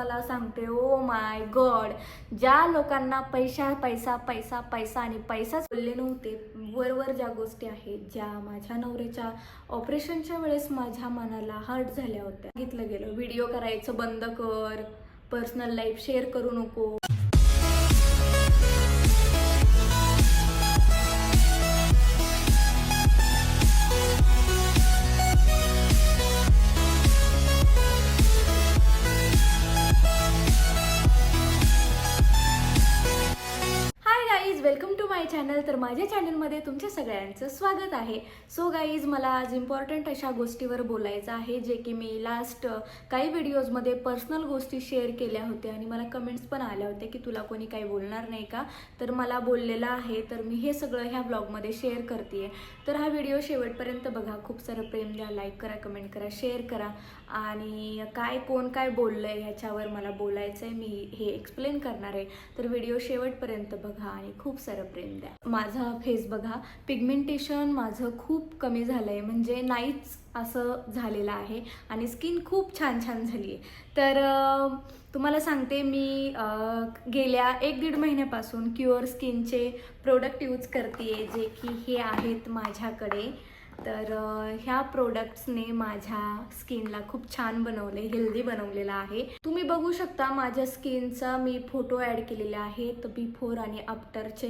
मला सांगते oh my God. ज्या लोकांना पैसा पैसा पैसा पैसा आणि पैसाच बोलले नव्हते वरवर ज्या गोष्टी आहेत ज्या माझ्या नवऱ्याच्या ऑपरेशनच्या वेळेस माझ्या मनाला हर्ट झाल्या होत्या. सांगितलं गेलं व्हिडिओ करायचं बंद कर पर्सनल लाईफ शेअर करू नको. चॅनल तर माझ्या चॅनलमध्ये तुमच्या सगळ्यांचं स्वागत आहे. सो गाईज मला आज इम्पॉर्टंट अशा गोष्टीवर बोलायचं आहे जे की मी लास्ट काही व्हिडिओजमध्ये पर्सनल गोष्टी शेअर केल्या होत्या आणि मला कमेंट्स पण आल्या होत्या की तुला कोणी काही बोलणार नाही का? तर मला बोललेलं आहे तर मी हे सगळं ह्या ब्लॉगमध्ये शेअर करते तर हा व्हिडिओ शेवटपर्यंत बघा. खूप सारं प्रेम द्या लाईक करा कमेंट करा शेअर करा. आणि काय कोण काय बोललं आहे ह्याच्यावर मला बोलायचं आहे मी हे एक्सप्लेन करणार आहे. तर व्हिडिओ शेवटपर्यंत बघा आणि खूप सारं प्रेम द्या. माझा फेस बघा पिगमेंटेशन माझं खूप कमी झालं आहे म्हणजे नाहीच असं झालेलं आहे आणि स्किन खूप छान छान झाली आहे तर तुम्हाला सांगते मी गेल्या एक दीड महिन्यापासून क्युअर स्किनचे प्रोडक्ट यूज करते जे की हे आहेत माझ्याकडे. तर ह्या प्रोडक्ट्सने माझ्या स्किनला खूप छान बनवले हेल्दी बनवलेलं आहे. तुम्ही बघू शकता माझ्या स्किनचा मी फोटो ॲड केलेले आहेत बिफोर आणि आफ्टरचे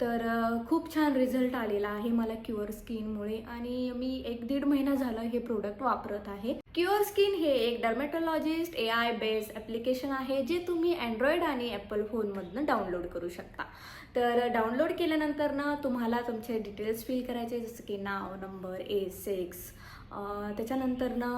तर खूप छान रिझल्ट आलेला आहे मला क्युअर स्किनमुळे आणि मी एक दीड महिना झाला हे प्रोडक्ट वापरत आहे. क्युअर स्किन हे एक dermatologist A I based application आहे जे तुम्ही अँड्रॉइड आणि ॲपल फोनमधनं डाउनलोड करू शकता. तर डाउनलोड केल्यानंतर ना तुम्हाला तुमचे डिटेल्स फिल करायचे जसं की नाव नंबर ए सेक्स त्याच्यानंतर ना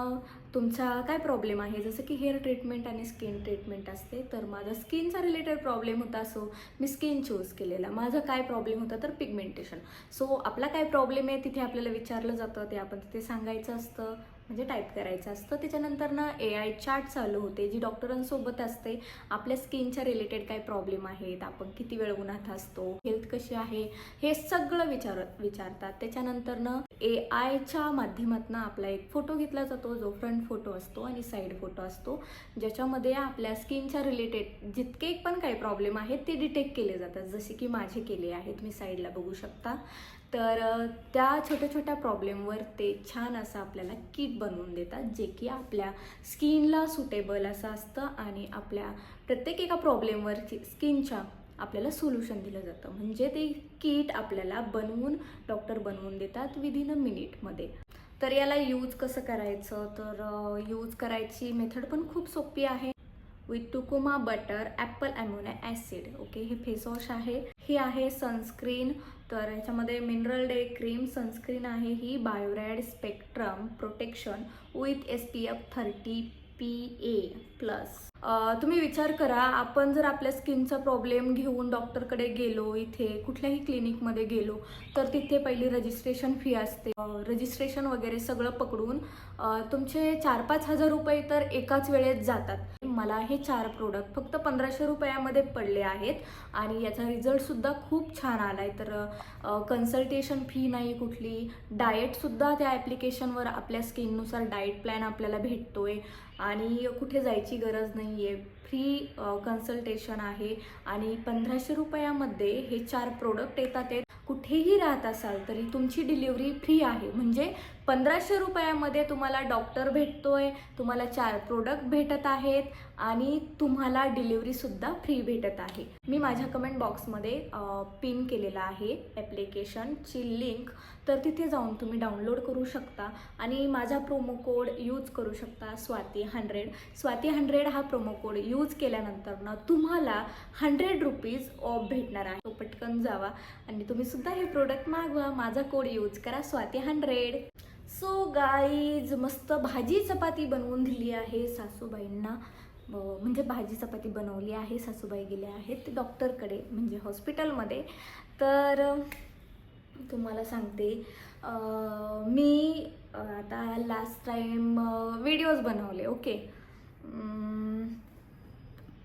तुमचा काय प्रॉब्लेम आहे? जसं की हेअर ट्रीटमेंट आणि स्किन ट्रीटमेंट असते तर माझा स्किनचा रिलेटेड प्रॉब्लेम होता सो मी स्किन चूज केलेला. माझा काय प्रॉब्लेम होता तर पिगमेंटेशन सो आपला काय प्रॉब्लेम आहे तिथे आपल्याला विचारलं जातं ते आपण तिथे सांगायचं असतं. म्हणजे टाईप करायचं असतं. त्याच्यानंतर ना ए आय चार्ट चालू होते. जी डॉक्टरांसोबत असते. आपल्या स्किनच्या रिलेटेड काय प्रॉब्लेम आहेत? आपण किती वेळ उन्हात असतो? हेल्थ कशी आहे? हे सगळं विचार विचारतात. त्याच्यानंतर ना ए आयच्या माध्यमातून आपला एक फोटो घेतला जातो. जो फ्रंट फोटो असतो आणि साईड फोटो असतो. ज्याच्यामध्ये आपल्या स्किनच्या रिलेटेड जितके पण काही प्रॉब्लेम आहेत ते डिटेक्ट केले जातात. जसे की माझे केले आहेत. मी साईडला बघू शकता. तर त्या छोट्या छोट्या प्रॉब्लेमवर ते छान असं आपल्याला किट बनवून देतात जे की आपल्या स्किनला सुटेबल असं असतं आणि आपल्या प्रत्येक एका प्रॉब्लेमवरची स्किनच्या आपल्याला सोल्युशन दिलं जातं. म्हणजे ते किट आपल्याला बनवून डॉक्टर बनवून देतात विदिन अ मिनिटमध्ये तर याला यूज कसं करायचं? तर यूज करायची मेथड पण खूप सोपी आहे. With टुकुमा butter apple ammonia acid okay हे फेस वॉश आहे. हे आहे सनस्क्रीन तर ह्याच्यामध्ये मिनरल डे क्रीम सनस्क्रीन आहे. ही बायोरॅड spectrum protection with S P F thirty P A plus तुम्ही विचार करा आपण जर आपल्या स्किनचा प्रॉब्लेम घेऊन डॉक्टरकडे गेलो इथे कुठल्याही क्लिनिकमध्ये गेलो तर तिथे पहिली रजिस्ट्रेशन फी असते. रजिस्ट्रेशन वगैरे सगळं पकडून तुमचे चार पाच हजार रुपये तर एकाच वेळेत जातात. मला हे चार प्रोडक्ट फक्त पंधराशे रुपयामध्ये पडले आहेत आणि याचा रिझल्टसुद्धा खूप छान आला आहे तर कन्सल्टेशन फी नाही कुठली डाएटसुद्धा त्या ॲप्लिकेशनवर आपल्या स्किननुसार डाएट प्लॅन आपल्याला भेटतोय आणि कुठे जायची गरज नाही. आहे फ्री कन्सल्टेशन आहे आणि पंधराशे रुपयामध्ये हे चार प्रोडक्ट येतात. कुठेही राहत असाल तरी तुमची डिलिव्हरी फ्री आहे. म्हणजे पंधराशे रुपयामध्ये तुम्हाला डॉक्टर भेटतो आहे तुम्हाला चार प्रोडक्ट भेटत आहेत आणि तुम्हाला डिलिव्हरीसुद्धा फ्री भेटत आहे. मी माझ्या कमेंट बॉक्समध्ये पिन केलेला आहे ॲप्लिकेशनची लिंक तर तिथे जाऊन तुम्ही डाउनलोड करू शकता आणि माझा प्रोमो कोड यूज करू शकता स्वाती हंड्रेड स्वाती हंड्रेड हा प्रोमो कोड यूज केल्यानंतर ना तुम्हाला हंड्रेड रुपीज ऑफ भेटणार आहे. तो पटकन जावा आणि तुम्ही सुद्धा हे प्रोडक्ट मागवा. माझा कोड यूज करा स्वाती हंड्रेड सो गाईज मस्त भाजी चपाती बनवून दिली आहे सासूबाईंना. म्हणजे भाजी चपाती बनवली आहे सासूबाई गेल्या आहेत डॉक्टरकडे म्हणजे हॉस्पिटलमध्ये. तर तुम्हाला सांगते मी आता लास्ट टाईम व्हिडिओज बनवले ओके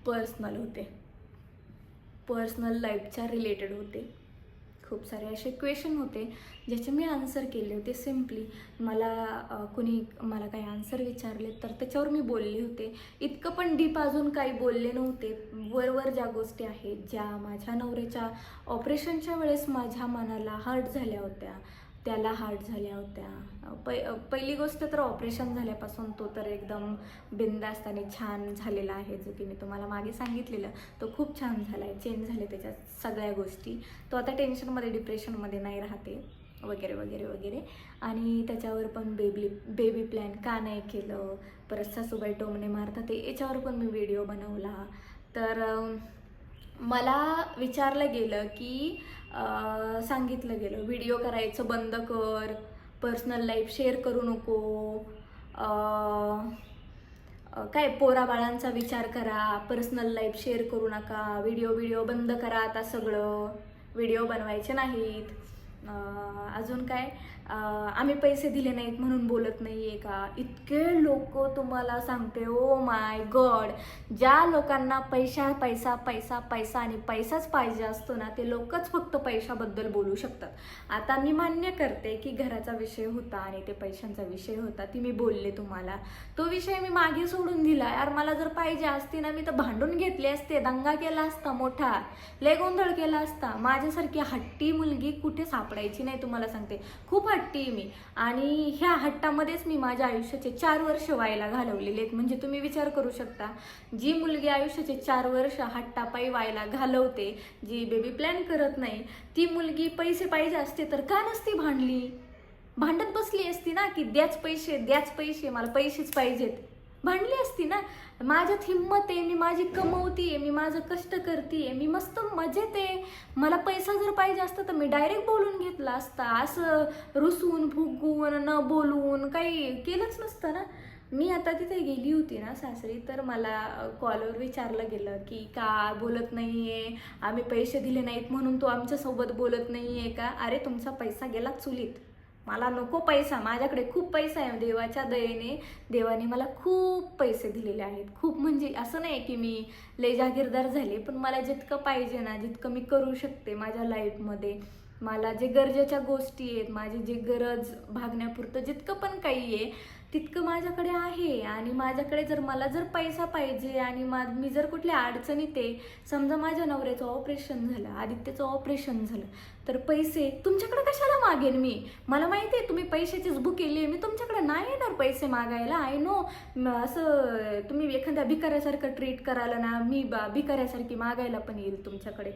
पर्सनल होते. पर्सनल लाईफच्या रिलेटेड होते. खूप सारे असे क्वेश्चन होते ज्याचे मी आन्सर केले होते सिम्पली मला कुणी मला काही आन्सर विचारले तर त्याच्यावर मी बोलले होते. इतकं पण डीप अजून काही बोलले नव्हते. वरवर ज्या गोष्टी आहेत ज्या माझ्या नवऱ्याच्या ऑपरेशनच्या वेळेस माझ्या मनाला हर्ट झाल्या होत्या. त्याला हार्ट झाल्या होत्या. पै पहिली गोष्ट तर ऑपरेशन झाल्यापासून तो तर एकदम बिंदास्त आणि छान झालेला आहे जो की मी तुम्हाला मागे सांगितलेलं. तो खूप छान झाला आहे चेंज झाले त्याच्या सगळ्या गोष्टी. तो आता टेन्शनमध्ये डिप्रेशनमध्ये नाही राहते. वगैरे वगैरे वगैरे. आणि त्याच्यावर पण बेबी बेबी प्लॅन का नाही केलं. परत सासूबाई टोमणे मारतात. ते याच्यावर पण मी व्हिडिओ बनवला. तर मला विचारलं गेलं की सांगितलं गेलं व्हिडिओ करायचं बंद कर पर्सनल लाईफ शेअर करू नको काय पोराबाळांचा विचार करा पर्सनल लाईफ शेअर करू नका व्हिडिओ व्हिडिओ बंद करा आता सगळं व्हिडिओ बनवायचे नाहीत. अजून काय? आम्ही पैसे दिले नाहीत म्हणून बोलत नाही आहे का? इतके लोक तुम्हाला सांगते ओ माय गॉड ज्या लोकांना पैसा पैसा पैसा पैसा आणि पैसाच पाहिजे असतो ना ते लोकच फक्त पैशाबद्दल बोलू शकतात. आता मी मान्य करते की घराचा विषय होता आणि ते पैशांचा विषय होता ती मी बोलले तुम्हाला. तो विषय मी मागे सोडून दिला. यार मला जर पाहिजे असती ना मी तर भांडून घेतले असते. दंगा केला असता मोठा. लय गोंधळ केला असता. माझ्यासारखी हट्टी मुलगी कुठे सापडायची नाही तुम्हाला सांगते. खूप हट्टी आहे मी. आणि ह्या हट्टामध्येच मी माझ्या आयुष्याचे चार वर्ष व्हायला घालवलेले आहेत. म्हणजे तुम्ही विचार करू शकता जी मुलगी आयुष्याचे चार वर्ष हट्टापायी व्हायला घालवते जी बेबी प्लॅन करत नाही ती मुलगी पैसे पाहिजे असते तर का नसती भांडली? भांडत बसली असती ना की द्याच पैसे द्याच पैसे मला पैसेच पाहिजेत. भांडली असती ना? माझ्यात हिंमत आहे मी माझी कमवतीये मी माझं कष्ट करते मी मस्त मजेत आहे. मला पैसा जर पाहिजे असता तर मी डायरेक्ट बोलून घेतला असता. असं रुसून फुगून न बोलून काही केलंच नसतं ना? मी आता तिथे गेली होती ना सासरी तर मला कॉलवर विचारलं गेलं की का बोलत नाही आहे आम्ही पैसे दिले नाहीत म्हणून तू आमच्यासोबत बोलत नाही आहे का? अरे तुमचा पैसा गेला चुलीत. मला नको पैसा माझ्याकडे खूप पैसा आहे देवाच्या दयेने. देवाने मला खूप पैसे दिलेले आहेत. खूप म्हणजे असं नाही की मी लय जागीरदार झाले पण मला जितकं पाहिजे ना जितकं मी करू शकते माझ्या लाईफमध्ये. मला जे गरजेच्या गोष्टी आहेत माझी जी गरज भागण्यापुरतं जितकं पण काही आहे तितकं माझ्याकडे आहे आणि माझ्याकडे जर मला जर पैसा पाहिजे आणि मा मी जर कुठल्या अडचणीत आहे समजा माझ्या नवऱ्याचं ऑपरेशन झालं आदित्यचं ऑपरेशन झालं तर पैसे तुमच्याकडे कशाला मागेन मी? मला माहिती आहे तुम्ही पैशाचीच बुक केली आहे मी तुमच्याकडे नाही येणार पैसे मागायला. आय नो असं तुम्ही एखाद्या भिकाऱ्यासारखं ट्रीट करायला ना मी बा भिकाऱ्यासारखी मागायला पण येईल तुमच्याकडे.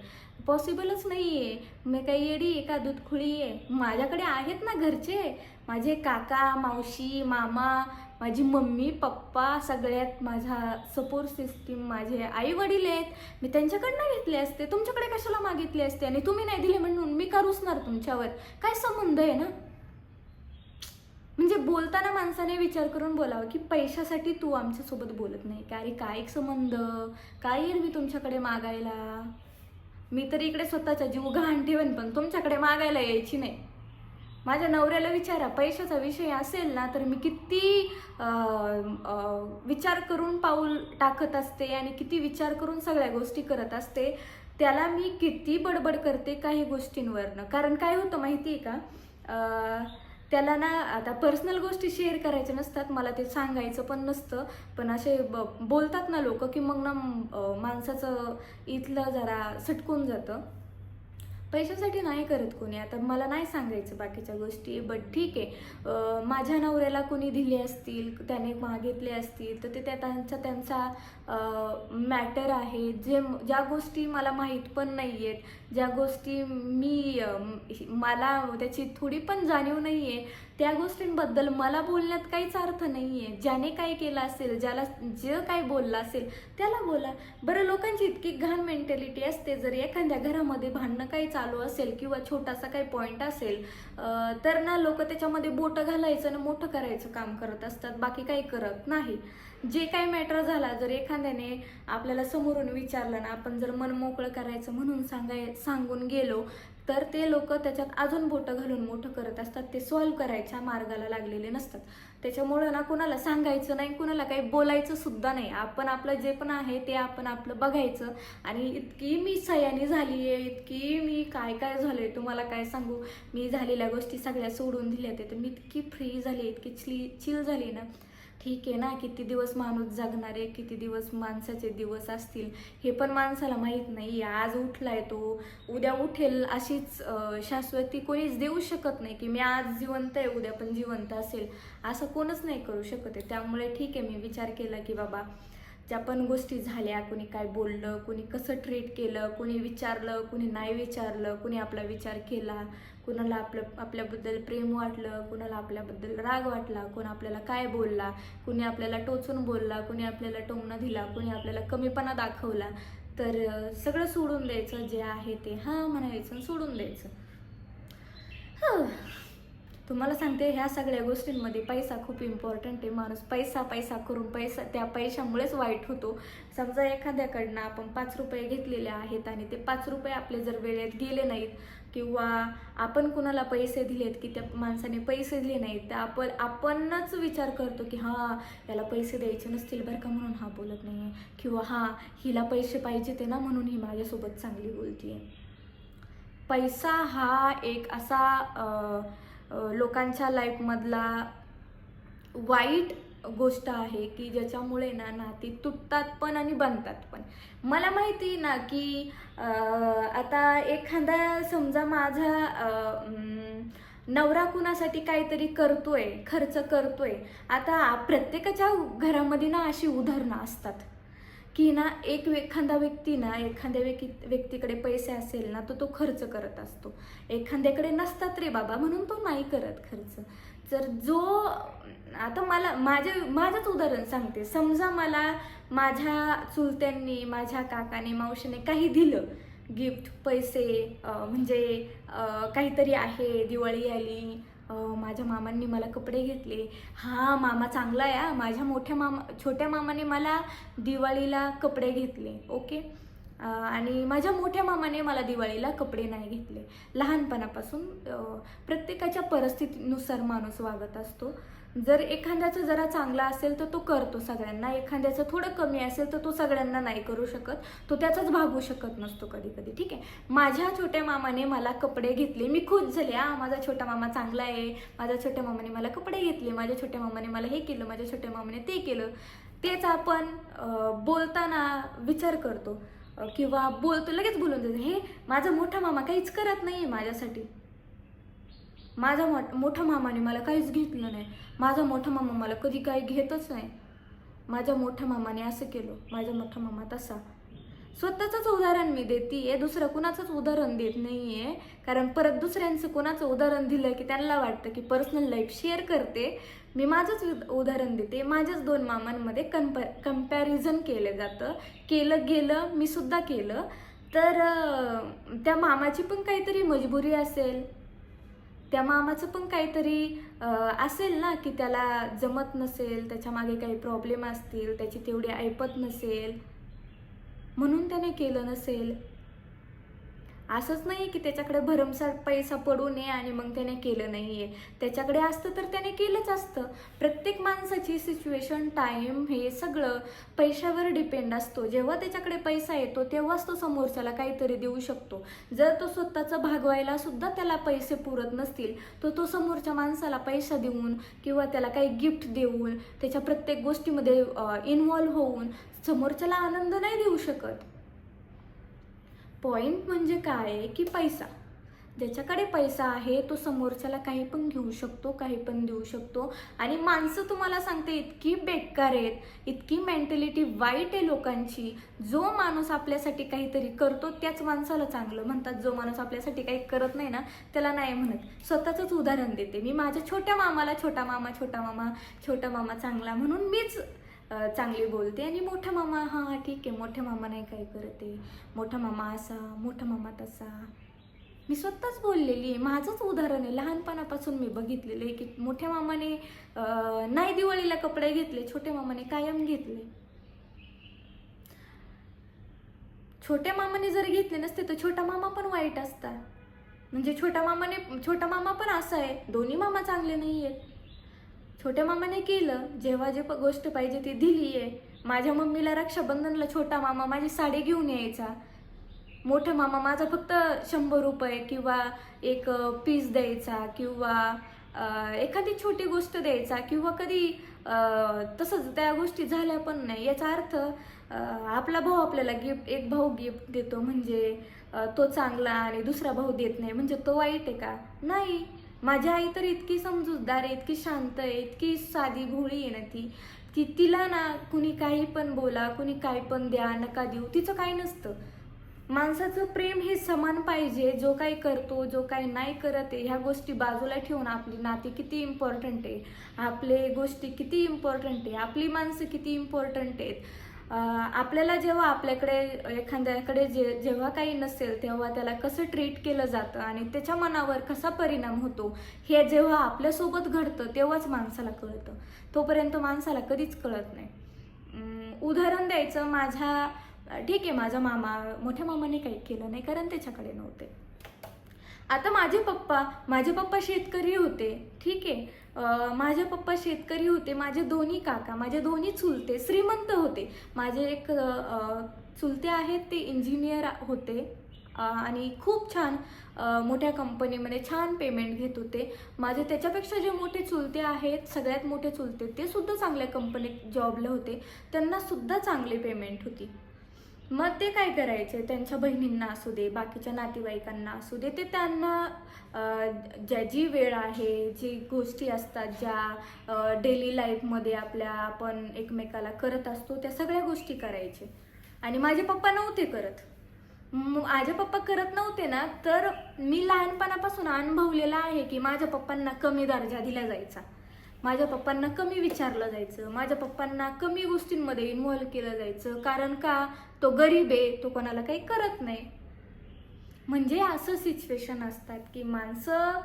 पॉसिबलच नाही आहे मी काही येडी आहे का दूधखुळी आहे? माझ्याकडे आहेत ना घरचे. माझे काका मावशी मामा माझी मम्मी पप्पा सगळ्यात माझा सपोर्ट सिस्टीम माझे आई वडील आहेत. मी त्यांच्याकडनं घेतले असते. तुमच्याकडे कशाला मागितले असते? आणि तुम्ही नाही दिले म्हणून मी का रुसणार तुमच्यावर? काय संबंध आहे ना? म्हणजे बोलताना माणसाने विचार करून बोलावं की पैशासाठी तू आमच्यासोबत बोलत नाही का? अरे काय संबंध? काय येईल मी तुमच्याकडे मागायला? मी तर इकडे स्वतःच्या जीव घाण ठेवेन पण तुमच्याकडे मागायला यायची नाही. माझ्या नवऱ्याला विचारा पैशाचा विषय असेल ना तर मी किती विचार करून पाऊल टाकत असते आणि किती विचार करून सगळ्या गोष्टी करत असते त्याला मी किती बडबड करते काही गोष्टींवरनं. कारण काय होतं माहिती आहे का त्याला ना आता पर्सनल गोष्टी शेअर करायच्या नसतात मला ते सांगायचं पण नसतं पण असे ब बोलतात ना लोक की मग ना माणसाचं इथलं जरा सटकून जातं. पैशासाठी नाही करत कोणी. आता मला नाही सांगायचं बाकीच्या गोष्टी बट ठीक आहे. माझ्या नवऱ्याला कोणी दिले असतील त्याने मागितले असतील तर ते त्या त्यांचा त्यांचा मॅटर आहे. जे ज्या गोष्टी मला माहीत पण नाही आहेत ज्या गोष्टी मी मला त्याची थोडी पण जाणीव नाही आहे त्या गोष्टींबद्दल मला बोलण्यात काहीच अर्थ नाही आहे ज्याने काय केलं असेल ज्याला जे काय बोललं असेल त्याला बोला. बरं लोकांची इतकी घाण मेंटॅलिटी असते. जर एखाद्या घरामध्ये भांडणं काही चालू असेल किंवा छोटासा काही पॉईंट असेल तर ना लोक त्याच्यामध्ये बोटं घालायचं आणि मोठं करायचं काम करत असतात. बाकी काही करत नाही. जे काही मॅटर झाला जर एखाद्याने आपल्याला समोरून विचारलं ना आपण जर मन मोकळं करायचं म्हणून सांगाय सांगून गेलो तर ते लोक त्याच्यात अजून बोटं घालून मोठं करत असतात. ते सॉल्व्ह करायच्या मार्गाला लागलेले नसतात. त्याच्यामुळं ना कुणाला सांगायचं नाही कुणाला काही बोलायचं सुद्धा नाही. आपण आपलं जे पण आहे ते आपण आपलं बघायचं. आणि इतकी मी सयानी झाली आहे इतकी मी काय काय झालं आहे तुम्हाला काय सांगू? मी झालेल्या गोष्टी सगळ्या सोडून दिल्या ते तर मी इतकी फ्री झाली इतकी चिली चिल झाली ना. ठीक आहे ना? किती दिवस माणूस जगणार आहे? किती दिवस माणसाचे दिवस असतील? हे पण माणसाला माहीत नाही. आज उठलाय तो. उद्या उठेल अशीच शाश्वती कोणीच देऊ शकत नाही की मी आज जिवंत आहे उद्या पण जिवंत असेल. असं कोणच नाही करू शकत आहे. त्यामुळे ठीक आहे मी विचार केला की बाबा ज्या पण गोष्टी झाल्या. कोणी काय बोललं कुणी कसं ट्रीट केलं कुणी विचारलं कुणी नाही विचारलं कुणी आपला विचार केला कुणाला आपलं आपल्याबद्दल प्रेम वाटलं कुणाला आपल्याबद्दल राग वाटला कोण आपल्याला काय बोलला कुणी आपल्याला टोचून बोलला कुणी आपल्याला टोमणं दिला कुणी आपल्याला कमीपणा दाखवला. तर सगळं सोडून द्यायचं जे आहे ते. हां म्हणायचं सोडून द्यायचं. हां. तुम्हाला सांगते ह्या सगळ्या गोष्टींमध्ये पैसा खूप इम्पॉर्टंट आहे. माणूस पैसा पैसा करून पैसा त्या पैशामुळेच वाईट होतो. समजा एखाद्याकडनं आपण पाच रुपये घेतलेले आहेत आणि ते पाच रुपये आपले जर वेळेत गेले नाहीत किंवा आपण कुणाला पैसे दिलेत की त्या माणसाने पैसे दिले नाहीत तर आपण आपणच विचार करतो की हां याला पैसे द्यायचे नसतील बरं का म्हणून हा बोलत नाही आहे किंवा हां हिला पैसे पाहिजे ते ना म्हणून ही माझ्यासोबत चांगली बोलते पैसा हा एक असा लोकांच्या लाईफमधला वाईट गोष्ट आहे की ज्याच्यामुळे ना नाती तुटतात पण आणि बनतात पण. मला माहिती ना की आता एखादा समजा माझा नवरा कुणासाठी काहीतरी करतोय खर्च करतोय आता प्रत्येकाच्या घरामध्ये ना अशी उदाहरणं असतात. की ना एक एखादा व्यक्ती ना एखाद्या व्यक्ती व्यक्तीकडे पैसे असेल ना तो तो खर्च करत असतो. एखाद्याकडे नसतात रे बाबा म्हणून तो नाही करत खर्च. तर जो आता मला माझ्या माझंच उदाहरण सांगते. समजा मला माझ्या चुलत्यांनी माझ्या काकाने मावशीने काही दिलं. गिफ्ट पैसे म्हणजे काहीतरी आहे दिवाळी आली माझ्या मामांनी मला कपडे घेतले. हा मामा चांगला आहे माझ्या मोठ्या मामा छोट्या मामाने मला दिवाळीला कपडे घेतले ओके? आणि माझ्या मोठ्या मामाने मला दिवाळीला कपडे नाही घेतले. लहानपणापासून प्रत्येकाच्या परिस्थितीनुसार माणूस वागत असतो. जर एखाद्याचं जरा चांगला असेल तर तो करतो सगळ्यांना. एखाद्याचं थोडं कमी असेल तर तो सगळ्यांना नाही करू शकत. तो त्याचाच भागू शकत नसतो कधी कधी ठीक आहे? माझ्या छोट्या मामाने मला कपडे घेतले. मी खुश झाले. हा माझा छोटा मामा चांगला आहे. माझ्या छोट्या मामाने मला कपडे घेतले. माझ्या छोट्या मामाने मला हे केलं. माझ्या छोट्या मामाने ते केलं. तेच आपण बोलताना विचार करतो. किंवा बोलतो लगेच बोलून देतो. हे माझा मोठा मामा काहीच करत नाही माझ्यासाठी. माझा मोठ मोठा मामाने मला काहीच घेतलं नाही. माझा मोठा मामा मला कधी काही घेतच नाही. माझ्या मोठ्या मामाने असं केलं. माझ्या मोठ्या मामा तसा. स्वतःचंच उदाहरण मी देते दुसरं कुणाचंच उदाहरण देत नाही आहे कारण परत दुसऱ्यांचं कुणाचं उदाहरण दिलं की त्यांना वाटतं की पर्सनल लाईफ शेअर करते. मी माझंच उद- उदाहरण देते. माझ्याच दोन मामांमध्ये कम्पॅ कंपॅरिझन केलं जातं. केलं गेलं मी सुद्धा केलं. तर त्या मामाची पण काहीतरी मजबुरी असेल. त्या मामाचं पण काहीतरी असेल ना की त्याला जमत नसेल त्याच्यामागे काही प्रॉब्लेम असतील त्याची तेवढी ऐपत नसेल. म्हणून त्याने केलं नसेल. असंच नाही की त्याच्याकडे भरमसाठ पैसा पडू नये आणि मग त्याने केलं नाही आहे त्याच्याकडे असतं तर त्याने केलंच असतं. प्रत्येक माणसाची सिच्युएशन टाईम हे सगळं पैशावर डिपेंड असतो. जेव्हा त्याच्याकडे पैसा येतो तेव्हाच तो समोरच्याला काहीतरी देऊ शकतो. जर तो स्वतःचं भागवायला सुद्धा त्याला पैसे पुरत नसतील तर तो समोरच्या माणसाला पैसा देऊन किंवा त्याला काही गिफ्ट देऊन त्याच्या प्रत्येक गोष्टीमध्ये इन्व्हॉल्व्ह होऊन समोरच्याला आनंद नाही देऊ शकत. पॉईंट म्हणजे काय? आहे की पैसा. ज्याच्याकडे पैसा आहे तो समोरच्याला काही पण घेऊ शकतो काही पण देऊ शकतो. आणि माणसं तुम्हाला सांगते इतकी बेकार आहेत इतकी मेंटॅलिटी वाईट आहे लोकांची. जो माणूस आपल्यासाठी काहीतरी करतो त्याच माणसाला चांगलं म्हणतात. जो माणूस आपल्यासाठी काही करत नाही ना त्याला नाही म्हणत. स्वतःचंच उदाहरण देते. मी माझ्या छोट्या मामाला छोटा मामा छोटा मामा छोटा मामा चांगला म्हणून मीच चांगली बोलते. आणि मोठा मामा हां ठीक आहे. मोठ्या मामा नाही काय करते. मोठा मामा असा मोठा मामा तसा. मी स्वतःच बोललेली आहे. माझंच उदाहरण आहे. लहानपणापासून मी बघितलेलं आहे की मोठ्या मामाने नाही दिवाळीला कपडे घेतले छोट्या मामाने कायम घेतले. छोट्या मामाने जर घेतले नसते तर छोटा मामा पण वाईट असता. म्हणजे छोट्या मामाने छोटा मामा पण असा आहे. दोन्ही मामा चांगले नाही आहेत छोट्या मामाने केलं जेव्हा जे गोष्ट पाहिजे ती दिली आहे माझ्या मम्मीला रक्षाबंधनला छोटा मामा माझी साडी घेऊन यायचा. मोठा मामा माझा फक्त शंभर रुपये किंवा एक पीस द्यायचा किंवा एखादी छोटी गोष्ट द्यायचा किंवा कधी तसंच त्या गोष्टी झाल्या पण नाही. याचा अर्थ आपला भाऊ आपल्याला गिफ्ट एक भाऊ गिफ्ट देतो म्हणजे तो चांगला आणि दुसरा भाऊ देत नाही. म्हणजे तो वाईट आहे का? नाही. माझी आई तर इतकी समजूतदार आहे इतकी शांत आहे इतकी साधी भोळी आहे ना ती की तिला ना कुणी काही पण बोला कुणी काही पण द्या नका देऊ तिचं काही नसतं. माणसाचं प्रेम हे समान पाहिजे जो काही करतो जो काही नाही करत आहे ह्या गोष्टी बाजूला ठेवून आपली नाती किती इम्पॉर्टंट आहे. आपले गोष्टी किती इम्पॉर्टंट आहे आपली माणसं किती इम्पॉर्टंट आहेत. आपल्याला जेव्हा आपल्याकडे एखाद्याकडे जे जेव्हा काही नसेल तेव्हा त्याला कसं ट्रीट केलं जातं आणि त्याच्या मनावर कसा परिणाम होतो हे जेव्हा आपल्यासोबत घडतं तेव्हाच माणसाला कळतं. तोपर्यंत माणसाला कधीच कळत नाही. उदाहरण द्यायचं माझ्या ठीक आहे माझा मामा मोठ्या मामाने काही केलं नाही कारण त्याच्याकडे नव्हते. आता माझे पप्पा माझे पप्पा शेतकरी होते ठीक आहे. माझे पप्पा शेतकरी होते माझे दोन्ही काका माझे दोन्ही चुलते श्रीमंत होते. माझे एक चुलते आहेत ते इंजिनियर होते. आणि खूप छान मोठ्या कंपनीमध्ये छान पेमेंट घेत होते. माझे त्याच्यापेक्षा जे मोठे चुलते आहेत सगळ्यात मोठे चुलते ते सुद्धा चांगल्या कंपनीत जॉबला होते. त्यांना सुद्धा चांगली पेमेंट होती. मग ते काय करायचे? त्यांच्या बहिणींना असू दे बाकीच्या नातेवाईकांना असू दे ते त्यांना ज्या जी वेळ आहे जी गोष्टी असतात ज्या डेली लाईफमध्ये आपल्या आपण एकमेकाला करत असतो त्या सगळ्या गोष्टी करायचे. आणि माझे पप्पा नव्हते करत. माझ्या माझे पप्पा करत नव्हते ना तर मी लहानपणापासून अनुभवलेला आहे की माझ्या पप्पांना कमी दर्जा दिला जायचा. माझ्या पप्पांना कमी विचारलं जायचं माझ्या पप्पांना कमी गोष्टींमध्ये इन्व्हॉल्व केलं जायचं कारण का तो गरीब आहे तो कोणाला काही करत नाही. म्हणजे असं सिच्युएशन असतात की माणसं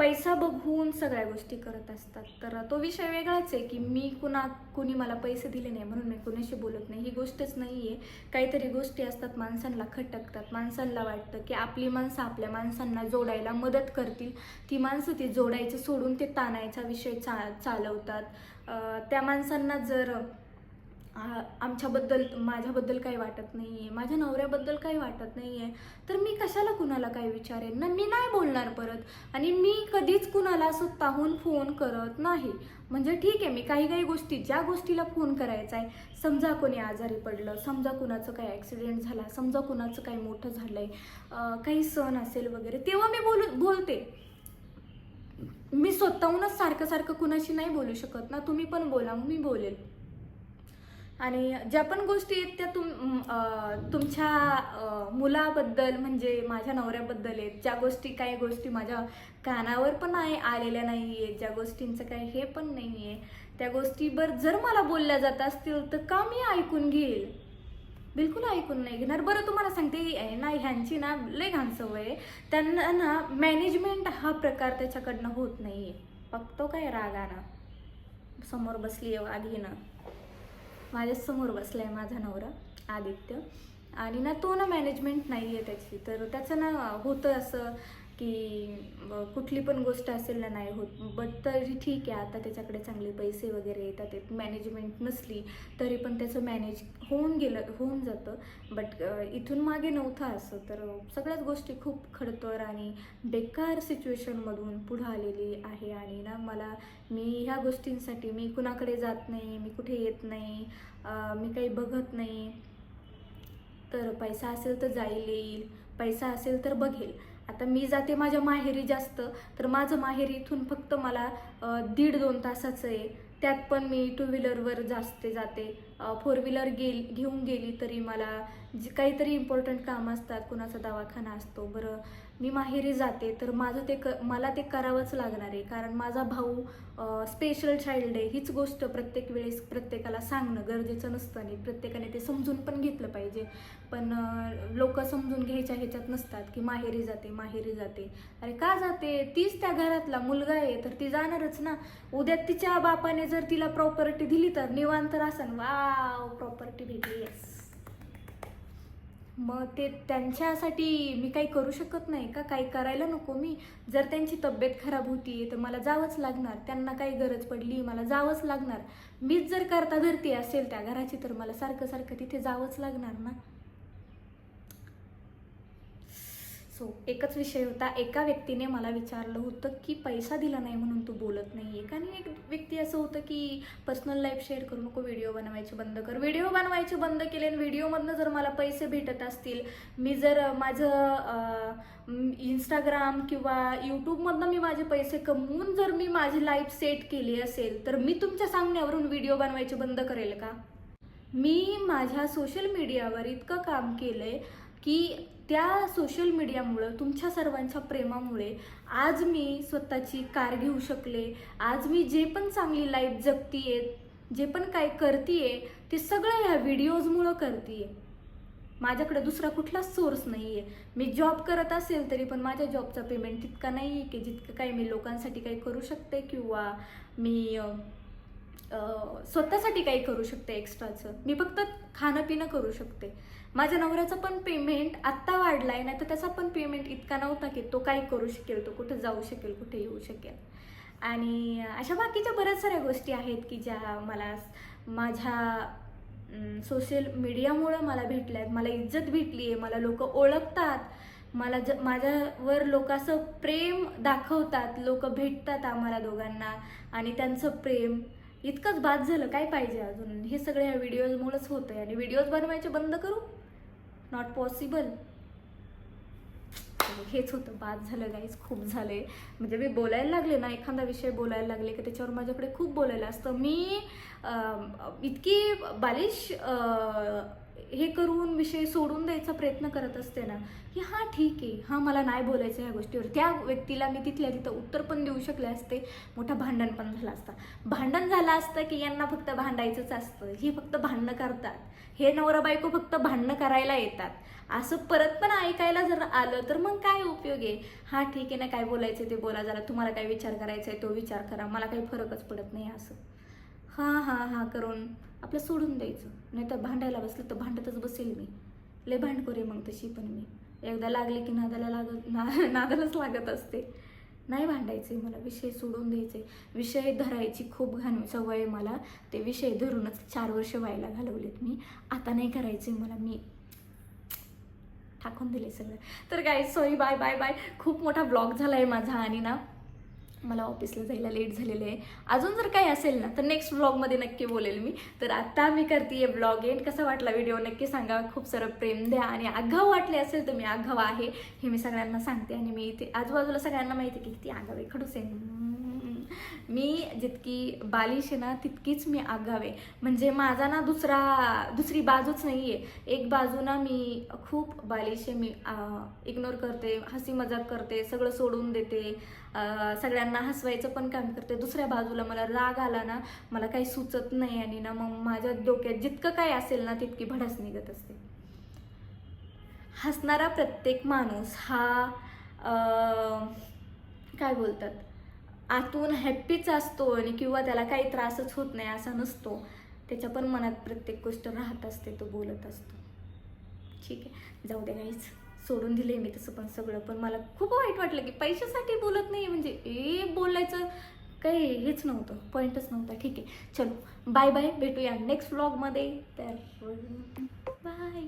पैसा बघून सगळ्या गोष्टी करत असतात. तर तो विषय वेगळाच आहे की मी कुणा कुणी मला पैसे दिले नाही म्हणून मी कुणाशी बोलत नाही. ही गोष्टच नाही आहे काहीतरी गोष्टी असतात माणसांना खटकतात. माणसांना वाटतं की आपली माणसं आपल्या माणसांना जोडायला मदत करतील. ती माणसं ती जोडायचं सोडून ते ताणायचा विषय चा चालवतात. त्या माणसांना जर आमच्याबद्दल माझ्याबद्दल काही वाटत नाही आहे माझ्या नवऱ्याबद्दल काही वाटत नाही आहे तर मी कशाला कुणाला काही विचारेन? ना मी नाही बोलणार परत. आणि मी कधीच कुणाला स्वतःहून फोन करत नाही. म्हणजे ठीक आहे मी काही काही गोष्टी ज्या गोष्टीला फोन करायचा आहे समजा कोणी आजारी पडलं समजा कुणाचं काही ॲक्सिडेंट झाला समजा कुणाचं काही मोठं झालं आहे काही सण असेल वगैरे तेव्हा मी बोलू बोलते. मी स्वतःहूनच सारखं सारखं कुणाशी नाही बोलू शकत ना तुम्ही पण बोला मी बोलेल. आणि ज्या पण गोष्टी आहेत त्या तुम तुमच्या मुलाबद्दल म्हणजे माझ्या नवऱ्याबद्दल आहेत ज्या गोष्टी काही गोष्टी माझ्या कानावर पण आहे आलेल्या नाही आहेत ज्या गोष्टींचं काही हे पण नाही आहे त्या गोष्टीवर जर मला बोलल्या जात असतील तर का मी ऐकून घेईल? बिलकुल ऐकून नाही घेणार. बरं तुम्हाला सांगते आहे ना ह्यांची ना लय घाण सवय आहे. त्यांना ना मॅनेजमेंट हा प्रकार त्याच्याकडनं होत नाही आहे बघतो काय रागानं. समोर बसली आहे ना. माझ्यासमोर बसला आहे माझा नवरा आदित्य. आणि ना तो ना मॅनेजमेंट नाही आहे त्याची. तर त्याचं ना होतं असं की कुठली पण गोष्ट असेल ना नाही होत बट तरी ठीक आहे आता त्याच्याकडे चांगले पैसे वगैरे येतात मॅनेजमेंट नसली तरी पण त्याचं मॅनेज होऊन गेलं होऊन जातं. बट इथून मागे नव्हतं असं तर सगळ्याच गोष्टी खूप खडतर आणि बेकार सिच्युएशनमधून पुढं आलेली आहे. आणि ना मला मी ह्या गोष्टींसाठी मी कुणाकडे जात नाही मी कुठे येत नाही मी काही बघत नाही. तर पैसा असेल तर जाईल येईल. पैसा असेल तर बघेल. आता मी जाते माझ्या माहेरी जास्त तर माझं माहेर इथून फक्त मला दीड दोन तासाचं आहे. त्यात पण मी टू व्हीलरवर जास्त जाते. फोर व्हीलर गेल घेऊन गेली तरी मला जे काहीतरी इम्पॉर्टंट काम असतात कुणाचा दवाखाना असतो बरं मी माहेरी जाते तर माझं ते क मला ते करावंच लागणार आहे. कारण माझा भाऊ स्पेशल चाइल्ड आहे. हीच गोष्ट प्रत्येक वेळेस प्रत्येकाला सांगणं गरजेचं नसतं आणि प्रत्येकाने ते समजून पण घेतलं पाहिजे. पण लोक समजून घ्यायच्या ह्याच्यात नसतात की माहेरी जाते माहेरी जाते. अरे का जाते? तीच त्या घरातला मुलगा आहे तर ती जाणारच ना. उद्या तिच्या बापाने जर तिला प्रॉपर्टी दिली तर निवांत असन वाव प्रॉपर्टी भेटली येस मग ते त्यांच्यासाठी मी काही करू शकत नाही का? काही करायला नको मी. जर त्यांची तब्येत खराब होती तर मला जावंच लागणार. त्यांना काही गरज पडली मला जावंच लागणार. मीच जर करता धरती असेल त्या घराची तर मला सारखं सारखं तिथे जावंच लागणार ना? सो एकच विषय होता एका व्यक्तीने मला विचारलं होतं की पैसा दिला नाही म्हणून तू बोलत नाही आहे आणि एक व्यक्ती असं होतं की पर्सनल लाईफ शेअर करू नको व्हिडिओ बनवायचे बंद कर. व्हिडिओ बनवायचे बंद केले आणि व्हिडिओमधनं जर मला पैसे भेटत असतील मी जर माझं इंस्टाग्राम किंवा यूट्यूबमधनं मी माझे पैसे कमवून जर मी माझी लाईफ सेट केली असेल तर मी तुमच्या सांगण्यावरून व्हिडिओ बनवायचे बंद करेल का? मी माझ्या सोशल मीडियावर इतकं काम केलं आहे की त्या सोशल मीडियामुळं तुमच्या सर्वांच्या प्रेमामुळे आज मी स्वतःची कार घेऊ शकले. आज मी जे पण चांगली लाईफ जगतीये जे पण काय करतीये ते सगळं ह्या व्हिडिओजमुळं करतीये. माझ्याकडे दुसरा कुठलाच सोर्स नाही आहे मी जॉब करत असेल तरी पण माझ्या जॉबचा पेमेंट तितका नाही आहे की जितकं काही मी लोकांसाठी काही करू शकते किंवा मी स्वतःसाठी काही करू शकते एक्स्ट्राचं. मी फक्त खाणं पिणं करू शकते. माझ्या नवऱ्याचा पण पेमेंट आत्ता वाढलाय नाही तर त्याचा पण पेमेंट इतका नव्हता की तो काही करू शकेल तो कुठं जाऊ शकेल कुठे येऊ शकेल. आणि अशा बाकीच्या बऱ्याच साऱ्या गोष्टी आहेत की ज्या मला माझ्या सोशल मीडियामुळं मला भेटल्या आहेत मला इज्जत भेटली आहे मला लोक ओळखतात. मला ज माझ्यावर लोक असं प्रेम दाखवतात लोक भेटतात आम्हाला दोघांना. आणि त्यांचं प्रेम इतकंच बाद झालं काय पाहिजे अजून? हे सगळं ह्या व्हिडिओजमुळंच होतं आहे आणि व्हिडिओज बनवायचे बंद करू? नॉट पॉसिबल हेच होतं. बाद झालं गाईज खूप झाले. म्हणजे मी बोलायला लागले ना एखादा विषय बोलायला लागले की त्याच्यावर माझ्याकडे खूप बोलायला असतं. मी इतकी बालिश हे करून विषय सोडून द्यायचा प्रयत्न करत असते ना की हां ठीक आहे हां मला नाही बोलायचं ह्या गोष्टीवर. त्या व्यक्तीला मी तिथल्या तिथं उत्तर पण देऊ शकले असते मोठं भांडण पण झालं असतं. भांडण झालं असतं की यांना फक्त भांडायचंच असतं हे फक्त भांडणं करतात. हे नवरा बायको फक्त भांडणं करायला येतात. असं परत पण ऐकायला जर आलं तर मग काय उपयोग आहे? हां ठीक आहे ना काय बोलायचं ते बोला जरा तुम्हाला काय विचार करायचा आहे तो विचार करा मला काही फरकच पडत नाही असं. हां हां हां करून आपलं सोडून द्यायचं. नाही तर भांडायला बसलं तर भांडतच बसेल मी. लय भांडकोरे मग तशी पण मी. एकदा लागले की नादाला लागत ना नादालाच लागत असते. नाही भांडायचे मला. विषय सोडून द्यायचे विषय धरायची खूप घाण सवय आहे मला. ते विषय धरूनच चार वर्ष व्हायला घालवलेत मी. आता नाही करायचे मला. मी टाकून दिले सगळं. तर काय सॉरी बाय बाय बाय खूप मोठा ब्लॉग झाला आहे माझा आणि ना मला ऑफिसला जायला लेट झालेलं आहे. अजून जर काही असेल ना तर नेक्स्ट ब्लॉगमध्ये नक्की बोलेल मी. तर आता मी करते ब्लॉग एंड कसा वाटला व्हिडिओ नक्की सांगा. खूप सारं प्रेम द्या आणि आघाव वाटले असेल तर मी आघाव आहे. हे मी सगळ्यांना सांगते आणि मी इथे आजूबाजूला सगळ्यांना माहिती आहे की किती आगाव आहे खडूस आहे. मी जितकी बालिश आहे ना तितकीच मी आगावे म्हणजे माझा ना दुसरा दुसरी बाजूच नाही आहे एक बाजू ना मी खूप बालिश आहे मी इग्नोर करते हसी मजाक करते सगळं सोडून देते. सगळ्यांना हसवायचं पण काम करते. दुसऱ्या बाजूला मला राग आला ना मला काही सुचत नाही आणि ना मग माझ्या डोक्यात जितकं काय असेल ना तितकी भडास निघत असते. हसणारा प्रत्येक माणूस हा काय बोलतात? आतून हॅप्पीच असतो आणि किंवा त्याला काही त्रासच होत नाही असा नसतो. त्याच्या पण मनात प्रत्येक गोष्ट राहत असते तो बोलत असतो. ठीक आहे. जाऊ दे काहीच सोडून दिले मी तसं पण सगळं पण मला खूप वाईट वाटलं की पैशासाठी बोलत नाही म्हणजे ए बोलायचं काही हेच नव्हतं पॉईंटच नव्हता. ठीक आहे. चलो बाय बाय भेटूया नेक्स्ट व्लॉगमध्ये तर बाय